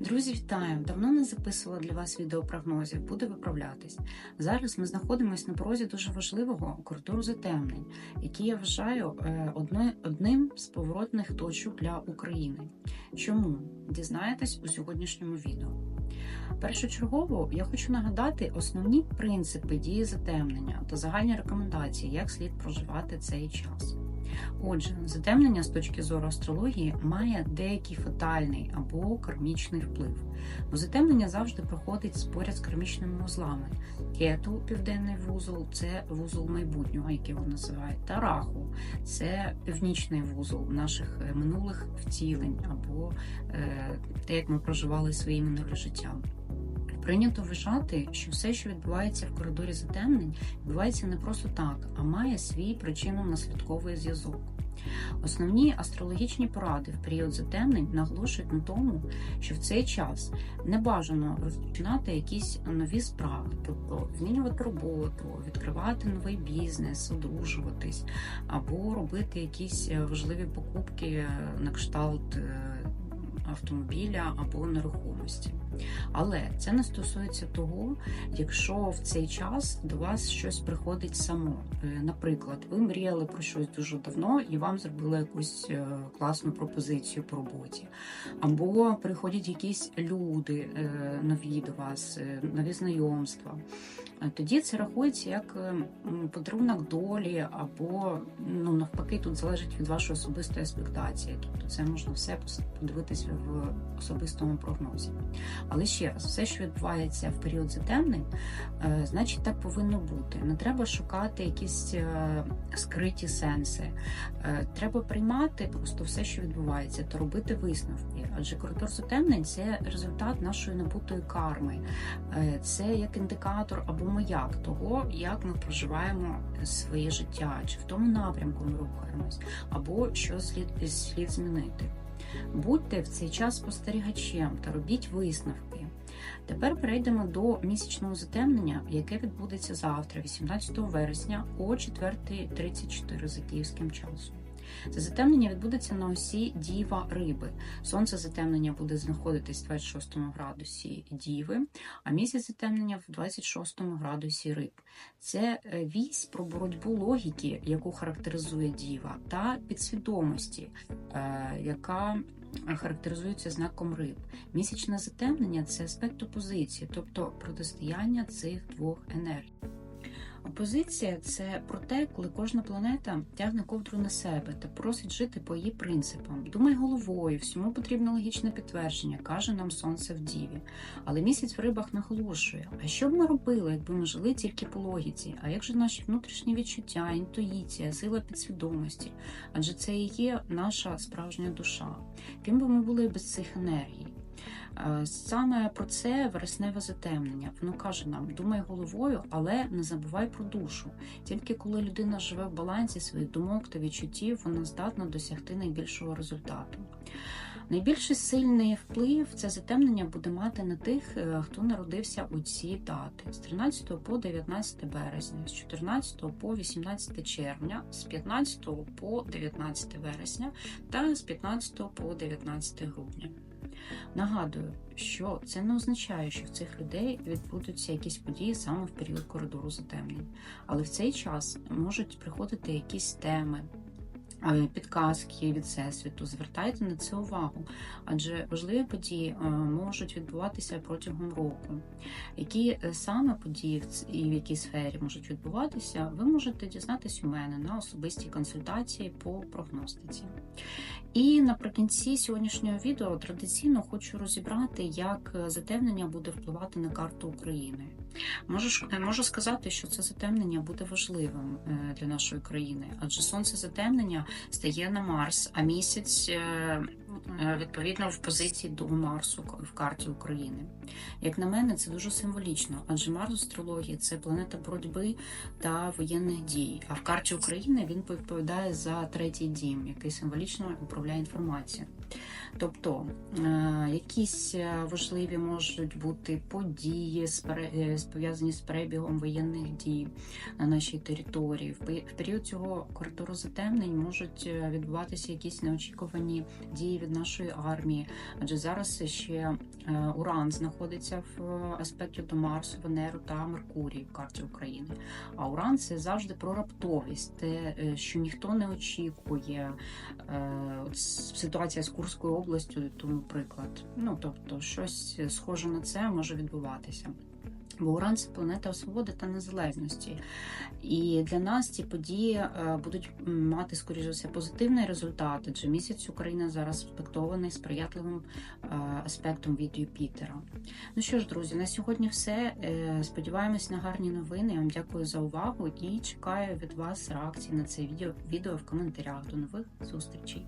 Друзі, вітаю! Давно не записувала для вас відеопрогнозів, буде виправлятись. Зараз ми знаходимося на порозі дуже важливого коридору затемнень, який я вважаю е, одним з поворотних точок для України. Чому? Дізнаєтесь у сьогоднішньому відео. Першочергово я хочу нагадати основні принципи дії затемнення та загальні рекомендації, як слід проживати цей час. Отже, затемнення з точки зору астрології має деякий фатальний або кармічний вплив. Бо затемнення завжди проходить поряд з кармічними вузлами. Кету, південний вузол це вузол майбутнього, який його називають, та раху це північний вузол наших е, минулих втілень, або е, те, як ми проживали свої минулі життя. Прийнято вважати, що все, що відбувається в коридорі затемнень, відбувається не просто так, а має свій причинно-наслідковий зв'язок. Основні астрологічні поради в період затемнень наголошують на тому, що в цей час не бажано розпочинати якісь нові справи, тобто змінювати роботу, відкривати новий бізнес, одружуватись або робити якісь е, важливі покупки на кшталт е, автомобіля або нерухомості. Але це не стосується того, якщо в цей час до вас щось приходить само. Е, Наприклад, ви мріяли про щось дуже давно і вам зробили якусь е, класну пропозицію по роботі, або приходять якісь люди е, нові до вас, нові знайомства. Тоді це рахується як подарунок долі, або ну навпаки, тут залежить від вашої особистої аспектації. Тобто це можна все подивитися в особистому прогнозі. Але ще раз, все, що відбувається в період затемнень, е, значить так повинно бути. Не треба шукати якісь е, скриті сенси. Е, Треба приймати просто все, що відбувається, та робити висновки. Адже коридор затемнень це результат нашої набутої карми. Це як індикатор або маяк того, як ми проживаємо своє життя, чи в тому напрямку ми рухаємось, або що слід, слід змінити. Будьте в цей час спостерігачем та робіть висновки. Тепер перейдемо до місячного затемнення, яке відбудеться завтра, 18 вересня о 4.34 за київським часом. Це затемнення відбудеться на осі Діва Риби. Сонце затемнення буде знаходитись в 26 градусі Діви, а місяць затемнення в 26 градусі Риб. Це е, вісь про боротьбу логіки, яку характеризує Діва, та підсвідомості, е, яка характеризується знаком риб. Місячне затемнення це аспект опозиції, тобто протистояння цих двох енергій. Опозиція це про те, коли кожна планета тягне ковдру на себе та просить жити по її принципам. Думай головою, всьому потрібно логічне підтвердження, каже нам сонце в діві. Але місяць в рибах наголошує: а що б ми робили, якби ми жили тільки по логіці? А як же наші внутрішні відчуття, інтуїція, сила підсвідомості? Адже це і є наша справжня душа. Ким би ми були без цих енергій? Е, Саме про це вересневе затемнення. Воно каже нам: думай головою, але не забувай про душу. Тільки коли людина живе в балансі своїх думок та відчуттів, вона здатна досягти найбільшого результату. Найбільш сильний вплив це затемнення буде мати на тих, е, хто народився у ці дати з 13 по 19 березня, з 14 по 18 червня, з 15 по 19 вересня та з 15 по 19 грудня. Нагадую, що це не означає, що в цих людей відбудуться якісь події саме в період коридору затемнень. Але в цей час можуть приходити якісь теми, підказки від всесвіту. Звертайте на це увагу, адже важливі події е, можуть відбуватися протягом року. Які е, саме події і в якій сфері можуть відбуватися, ви можете дізнатись у мене на особистій консультації по прогностиці. І наприкінці сьогоднішнього відео традиційно хочу розібрати, як е, затемнення буде впливати на карту України. Можу, е, можу сказати, що це затемнення буде важливим е, для нашої країни, адже сонце затемнення стає на Марс, а місяць е, відповідно в позиції до Марсу в карті України. Як на мене, це дуже символічно, адже Марс астрології це планета боротьби та воєнних дій. А в карті України він відповідає за третій дім, який символічно управляє інформацією. Тобто е, якісь е, важливі можуть бути події е, пов'язані з перебігом воєнних дій на нашій території. В період цього коридору затемнень можуть е, відбуватися якісь неочікувані дії від нашої армії, адже зараз ще е, Уран знаходиться в е, аспекті до Марсу, Венеру та Меркурій в карті України. А Уран це завжди про раптовість, те, е, що ніхто не очікує. Ситуація з Курською областю, тому приклад. Ну тобто, щось схоже на це може відбуватися. Це планета свободи та незалежності. І для нас ці події е, будуть мати, скоріш за все, позитивний результат, адже місяць України зараз аспектований сприятливим е, аспектом від Юпітера. Ну що ж, друзі, на сьогодні все. Е, Сподіваємось на гарні новини. Я вам дякую за увагу і чекаю від вас реакції на це відео в коментарях. До нових зустрічей.